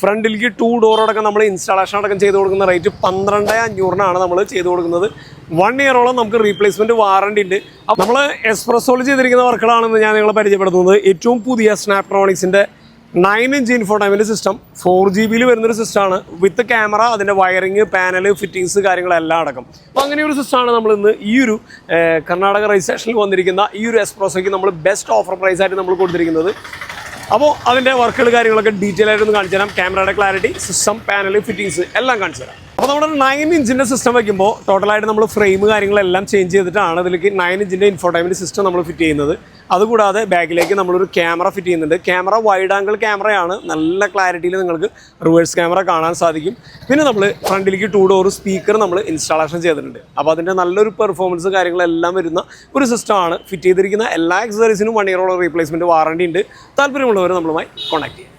ഫ്രണ്ടിലേക്ക് two door അടക്കം നമ്മൾ ഇൻസ്റ്റാളേഷൻ അടക്കം ചെയ്ത് കൊടുക്കുന്ന റേറ്റ് പന്ത്രണ്ട് അഞ്ഞൂറിനാണ് നമ്മൾ ചെയ്ത് കൊടുക്കുന്നത്. വൺ ഇയറോളം നമുക്ക് റീപ്ലേസ്മെന്റ് വാറണ്ടി ഉണ്ട്. നമ്മൾ എക്സ്പ്രസോൾ ചെയ്തിരിക്കുന്ന വർക്കുകളാണെന്ന് ഞാൻ നിങ്ങളെ പരിചയപ്പെടുത്തുന്നത്. ഏറ്റവും പുതിയ സ്നാപ്ട്രോണിക്സിന്റെ നയൻ ഇഞ്ച് ഇൻഫോടൈമിന്റെ സിസ്റ്റം ഫോർ ജി ബിയിൽ വരുന്നൊരു സിസ്റ്റമാണ് വിത്ത് ക്യാമറ അതിന്റെ വയറിങ് പാനൽ ഫിറ്റിങ്സ് കാര്യങ്ങളെല്ലാം അടക്കം. അപ്പോൾ അങ്ങനെ ഒരു സിസ്റ്റമാണ് നമ്മൾ ഇന്ന് ഈ ഒരു കർണാടക രജിസ്ട്രേഷനിൽ വന്നിരിക്കുന്ന ഈ ഒരു എക്സ്പ്രോസോയ്ക്ക് നമ്മൾ ബെസ്റ്റ് ഓഫർ പ്രൈസായിട്ട് നമ്മൾ കൊടുത്തിരിക്കുന്നത്. അപ്പോൾ അതിന്റെ വർക്കുകൾ കാര്യങ്ങളൊക്കെ ഡീറ്റെയിൽ ആയിട്ട് ഒന്ന് കാണിച്ചു തരാം ക്യാമറയുടെ ക്ലാരിറ്റി സിസ്റ്റം പാനൽ ഫിറ്റിങ്സ് എല്ലാം കാണിച്ചു തരാം അപ്പോൾ നമ്മുടെ നയൻ ഇഞ്ചിന്റെ സിസ്റ്റം വയ്ക്കുമ്പോൾ ടോട്ടലായിട്ട് നമ്മൾ ഫ്രെയിം കാര്യങ്ങളെല്ലാം ചേഞ്ച് ചെയ്തിട്ടാണ് അതിലേക്ക് നയൻ ഇഞ്ചിന്റെ ഇൻഫോടൈമിന്റെ സിസ്റ്റം നമ്മൾ ഫിറ്റ് ചെയ്യുന്നത്. അതുകൂടാതെ ബാക്കിലേക്ക് നമ്മളൊരു ക്യാമറ ഫിറ്റ് ചെയ്യുന്നുണ്ട്. ക്യാമറ വൈഡ് ആംഗിൾ ക്യാമറയാണ് നല്ല ക്ലാരിറ്റിയിൽ നിങ്ങൾക്ക് റിവേഴ്സ് ക്യാമറ കാണാൻ സാധിക്കും. പിന്നെ നമ്മൾ ഫ്രണ്ടിലേക്ക് ടു ഡോർ സ്പീക്കർ നമ്മൾ ഇൻസ്റ്റാളേഷൻ ചെയ്തിട്ടുണ്ട്. അപ്പോൾ അതിന്റെ നല്ലൊരു പെർഫോമൻസ് കാര്യങ്ങളെല്ലാം വരുന്ന ഒരു സിസ്റ്റമാണ് ഫിറ്റ് ചെയ്തിരിക്കുന്ന എല്ലാ എക്സസറീസിനും വൺ ഇയറോളം റീപ്ലേസ്മെന്റ് വാറണ്ടി ഉണ്ട്. താല്പര്യമുള്ളവർ നമ്മളുമായി കോൺടാക്ട് ചെയ്യും.